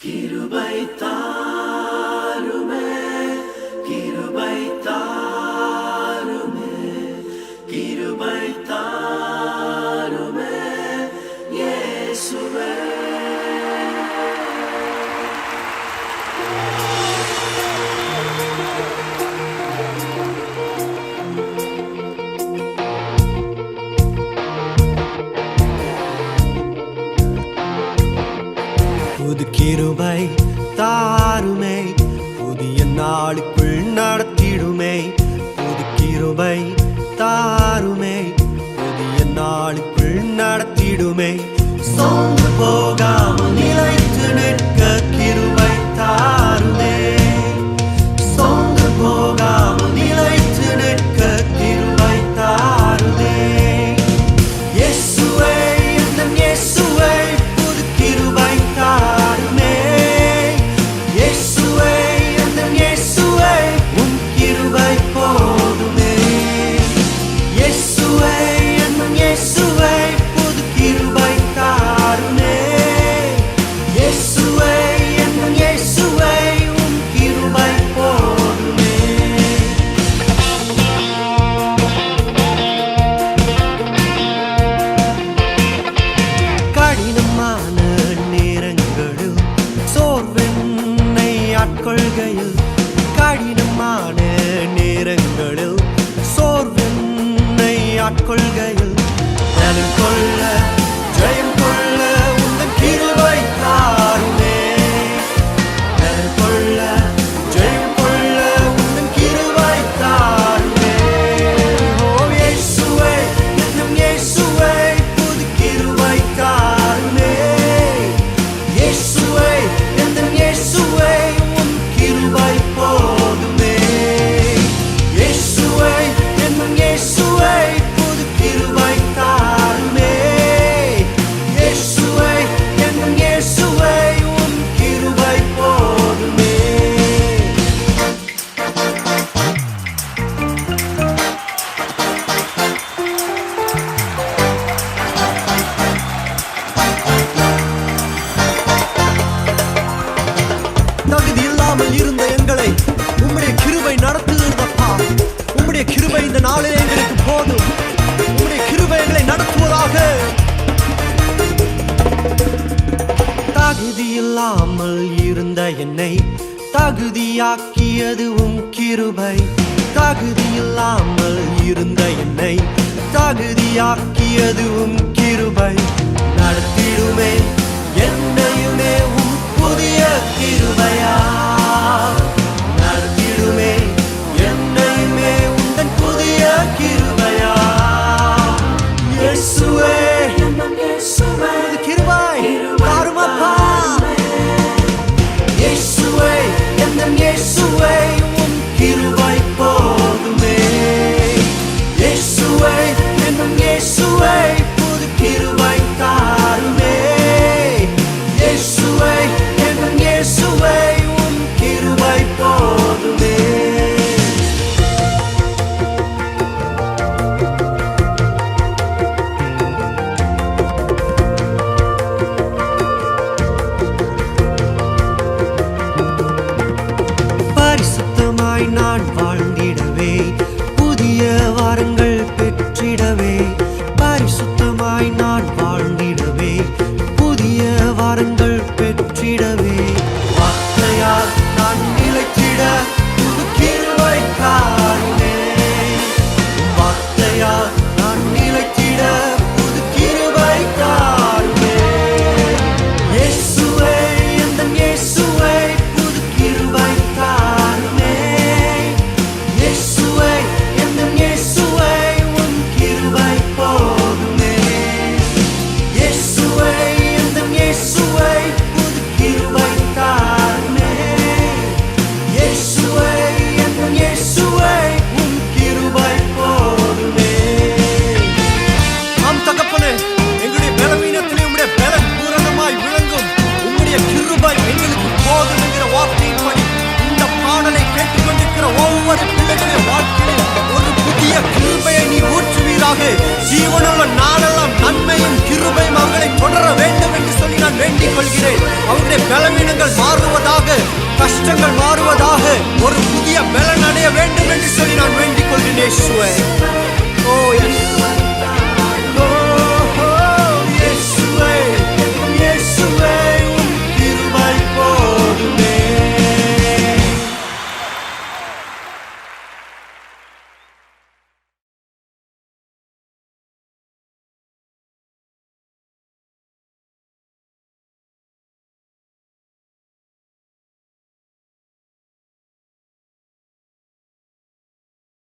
கிருபை தான் புது கிருபை தாருமே. புதிய நாளுக்குள் நடத்திடுமே. புது கிருபை ஆட்கொள்கையில் கடினமான நேரங்களில் சோர்வென்னை ஆட்கொள்கையில் நலன் கொள்ள தகுதியில்லாமல் இருந்த என்னை தகுதியாக்கியது உன் கிருபை. தகுதியில்லாமல் இருந்த என்னை தகுதியாக்கியது உன் கிருபை. நடத்திடுமே என்னையுமே உன் புதிய கிருபை. ஜீவனுள்ள நாளெல்லாம் நன்மையும் கிருபையும் அவர்களை தொடர வேண்டும் என்று சொல்லி நான் வேண்டிக் கொள்கிறேன். அவருடைய பலவீனங்கள் மாறுவதாக கஷ்டங்கள் மாறுவதாக ஒரு புதிய பலன் அடைய வேண்டும் என்று சொல்லி நான் வேண்டிக் கொள்கிறேன் ஓ என்